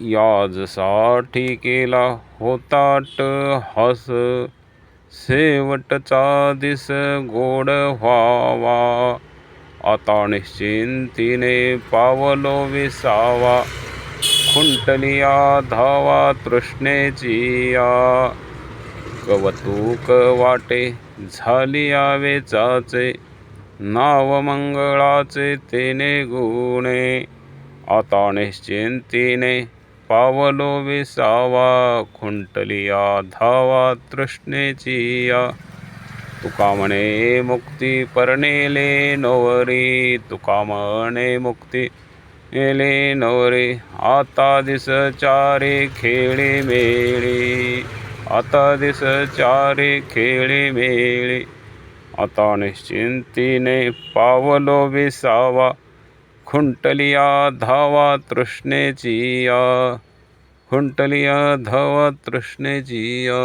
याजसाठी केला होताट हस. शेवटचा दिस गोड व्हावा. आता निश्चिंतीने पावलो विसावा. खुंटलिया धावा तृष्णेची या. कवतुक वाटे झाली वेचाचे नाव मंगळाचे तेने गुणे. आता निश्चिंतीने पावलो विसावा खुंटलिया धावा तृष्णेची या तुका म्हणे मुक्ती परनेले नवरी। तुका म्हणे मुक्ती एले नवरे। आता दिस चारे खेळे मेळे। आता दिस चारे खेळे मेळे। आता निश्चिंतीने पावलो विसावा। खुंटलिया धावा तृष्णेची या खुंटलिया धावा तृष्णेची या